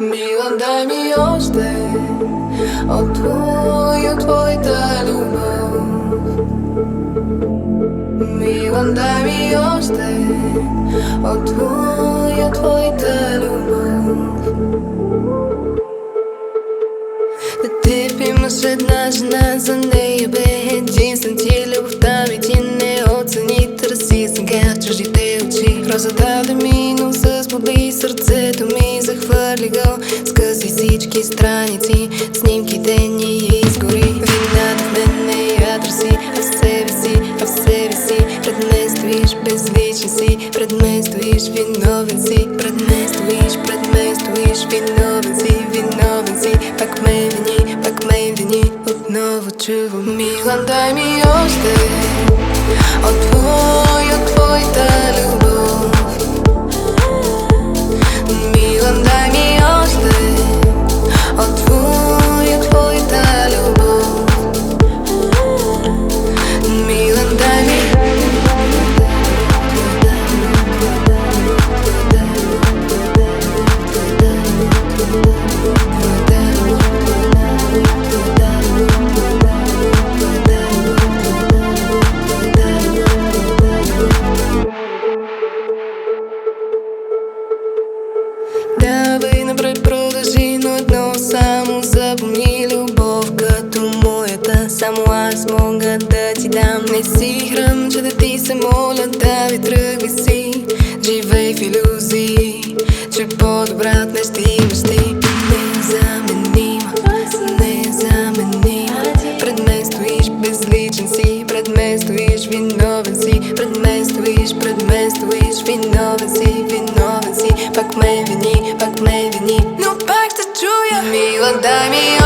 Мила, дай ми още от твоя, твоята любов. Мила, дай ми още от твоя, твоята любов. Да теб имаш една жена, за нея бе единствен ти Любовта ми ти не оцени, търси сега чуждите очи Розата да минал с боли, сърцето ми захвърли го. Скъси всички страници, снимките ни изгори. Вината в мен не я търси, а в себе си, а в себе си. Пред мен стоиш безличен си, пред мен стоиш виновен си. Пред мен стоиш, пред мен стоиш виновен си, виновен си. Пак ме вини, пак ме вини, отново чувам. Мила, дай ми още си. Храм, че да ти се моля да ви тръгви си. Живей в иллюзии, че по-добра днес ти. Мечти Незаменима, незаменима Пред мен стоиш безличен си Пред мен стоиш виновен си. Пред мен стоиш, пред мен стоиш Виновен си, виновен си. Пак ме вини, пак ме вини. Но пак ще чуя. Мила, дай ми